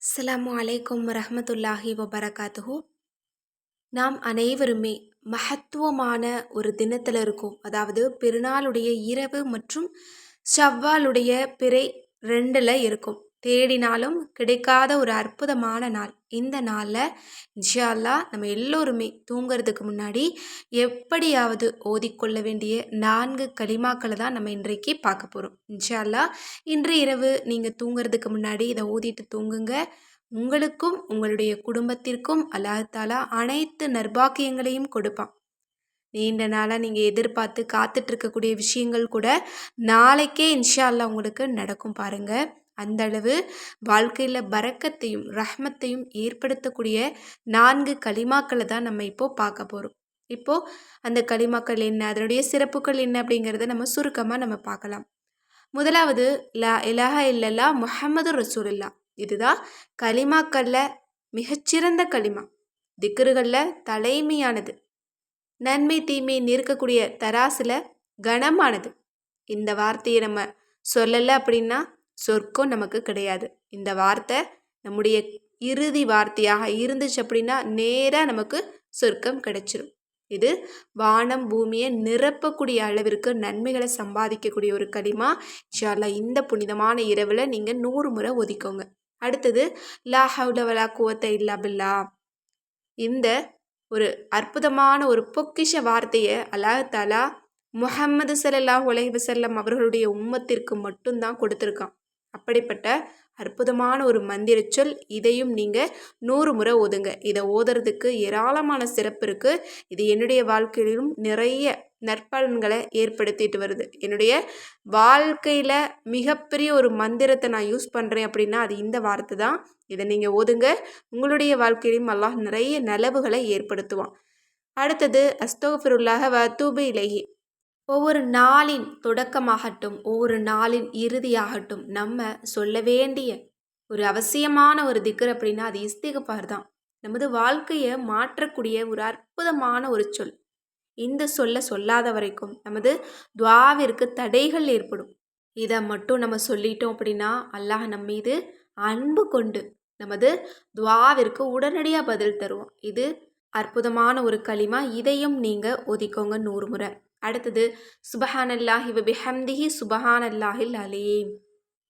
அஸ்ஸலாமு அலைக்கும் ரஹமத்துல்லாஹி வபரகாத்துஹூ. நாம் அனைவருமே மகத்துவமான ஒரு தினத்தில் இருக்கோம். அதாவது பெருநாளுடைய இரவு மற்றும் ஷவ்வாலுடைய பிறை ரெண்டில் இருக்கும். தேடினாலும் கிடைக்காத ஒரு அற்புதமான நாள். இந்த நாளில் இன்ஷா நம்ம எல்லோருமே தூங்குறதுக்கு முன்னாடி எப்படியாவது ஓதிக்கொள்ள வேண்டிய நான்கு களிமாக்களை தான் நம்ம இன்றைக்கு பார்க்க போகிறோம் இன்ஷா இன்று இரவு நீங்கள் தூங்குறதுக்கு முன்னாடி இதை ஓதிட்டு தூங்குங்க. உங்களுக்கும் உங்களுடைய குடும்பத்திற்கும் அல்லாத்தாலா அனைத்து நர்பாக்கியங்களையும் கொடுப்பான். நீண்ட நாளாக நீங்கள் எதிர்பார்த்து காத்துட்ருக்கக்கூடிய விஷயங்கள் கூட நாளைக்கே இன்ஷா அல்லாஹ் உங்களுக்கு நடக்கும் பாருங்கள் அந்த அளவு வாழ்க்கையில் பறக்கத்தையும் ரஹ்மத்தையும் ஏற்படுத்தக்கூடிய நான்கு களிமாக்களை தான் நம்ம இப்போது பார்க்க போகிறோம் இப்போது அந்த களிமாக்கள் என்ன அதனுடைய சிறப்புகள் என்ன அப்படிங்கிறத நம்ம சுருக்கமாக நம்ம பார்க்கலாம். முதலாவது லா இலஹா இல்லல்லா முஹம்மது ரசூலுல்லா இதுதான் களிமாக்களில் மிகச்சிறந்த களிமா. திக்ருகளில் தலைமையானது. நன்மை தீமை நிற்கக்கூடிய தராசில் கனமானது. இந்த வார்த்தையை நம்ம சொல்லலை அப்படின்னா சொர்க்கம் நமக்கு கிடையாது. இந்த வார்த்தை நம்முடைய இறுதி வார்த்தையாக இருந்துச்சு அப்படின்னா நேராக நமக்கு சொர்க்கம் கிடைச்சிரும். இது வானம் பூமியை நிரப்பக்கூடிய அளவிற்கு நன்மைகளை சம்பாதிக்கக்கூடிய ஒரு களிமா. இன்ஷால்லா இந்த புனிதமான இரவில் நீங்கள் நூறு முறை ஒதுக்கோங்க. அடுத்தது லா ஹவுலவலா குவத்தை குவத்த இல்லா பில்லா. இந்த ஒரு அற்புதமான ஒரு பொக்கிஷ வார்த்தையை அல்லாஹ் தாலா முஹம்மது சல்லாஹ் உலஹி வசல்லம் அவர்களுடைய உம்மத்திற்கு மட்டும்தான் கொடுத்துருக்கான். அப்படிப்பட்ட அற்புதமான ஒரு மந்திர சொல். இதையும் நீங்கள் நூறு முறை ஓதுங்க. இதை ஓதுறதுக்கு ஏராளமான சிறப்பு இருக்குது இது என்னுடைய வாழ்க்கையிலும் நிறைய நற்பலன்களை ஏற்படுத்திட்டு வருது. என்னுடைய வாழ்க்கையில் மிகப்பெரிய ஒரு மந்திரத்தை நான் யூஸ் பண்ணுறேன் அப்படின்னா அது இந்த வார்த்தை தான். இதை நீங்கள் ஓதுங்க. உங்களுடைய வாழ்க்கையிலும் அல்லாஹ் நிறைய நலவுகளை ஏற்படுத்துவான். அடுத்தது அஸ்தோஃபிருல்லாக தூபி இலகி ஒவ்வொரு நாளின் தொடக்கமாகட்டும் ஒவ்வொரு நாளின் இறுதியாகட்டும் நம்ம சொல்ல வேண்டிய ஒரு அவசியமான ஒரு திக்கர் அப்படின்னா அது இஸ்திகபார் தான். நமது வாழ்க்கையை மாற்றக்கூடிய ஒரு அற்புதமான ஒரு சொல். இந்த சொல்ல சொல்லாத வரைக்கும் நமது துவாவிற்கு தடைகள் ஏற்படும். இதை மட்டும் நம்ம சொல்லிட்டோம் அப்படின்னா அல்லாஹ் நம்ம மீது அன்பு கொண்டு நமது துவாவிற்கு உடனடியாக பதில் தருவோம் இது அற்புதமான ஒரு களிமா. இதையும் நீங்கள் ஒதுக்கோங்க நூறு முறை. அடுத்தது சுபஹான் அல்லாஹி பிஹம்திஹி சுபஹான் அல்லாஹில் அலீம்.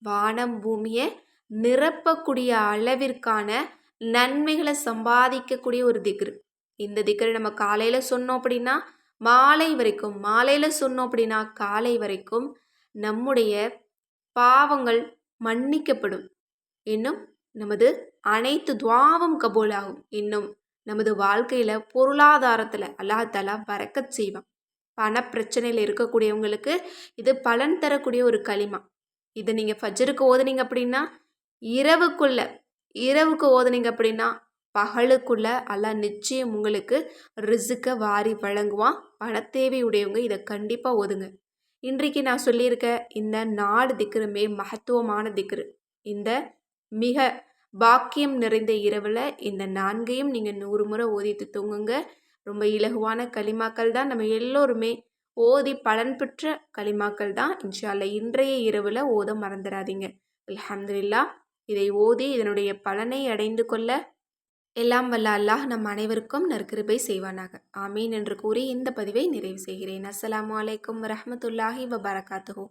வானம் பூமியை நிரப்பக்கூடிய அளவிற்கான நன்மைகளை சம்பாதிக்கக்கூடிய ஒரு திக்ரு. இந்த திக்ரு நம்ம காலையில் சொன்னோம் அப்படின்னா மாலை வரைக்கும் மாலையில் சொன்னோம் அப்படின்னா காலை வரைக்கும் நம்முடைய பாவங்கள் மன்னிக்கப்படும். இன்னும் நமது அனைத்து துவாவும் கபூலாகும். இன்னும் நமது வாழ்க்கையில் பொருளாதாரத்தில் அல்லாஹாலா பறக்கச் செய்வான். பண பிரச்சனையில் இருக்கக்கூடியவங்களுக்கு இது பலன் தரக்கூடிய ஒரு களிமா. இதை நீங்கள் ஃபஜருக்கு ஓதுனீங்க அப்படின்னா இரவுக்குள்ள இரவுக்கு ஓதுனீங்க அப்படின்னா பகலுக்குள்ள அல்லா நிச்சயம் உங்களுக்கு ரிசுக்கை வாரி வழங்குவான். பணத்தேவை உடையவங்க இதை கண்டிப்பாக ஓதுங்க. இன்றைக்கு நான் சொல்லியிருக்க இந்த நாலு திக்கருமே மகத்துவமான திக்கரு இந்த மிக பாக்கியம் நிறைந்த இரவில் இந்த நான்கையும் நீங்கள் நூறு முறை ஓதித்து தூங்குங்க. ரொம்ப இலகுவான களிமாக்கள் தான். நம்ம எல்லோருமே ஓதி பலன் பெற்ற களிமாக்கள் தான். இன்ஷால்ல இன்றைய இரவில் ஓத மறந்துடாதீங்க அலமதுல்லா இதை ஓதி இதனுடைய பலனை அடைந்து கொள்ள எல்லாம் வல்ல அல்லாஹ் நம் அனைவருக்கும் நற்கிருபை செய்வானாக. ஆமீன் என்று கூறி இந்த பதிவை நிறைவு செய்கிறேன். அஸ்லாம் வலைக்கம் வரமத்துல்லாஹி வபரகாத்துஹூ.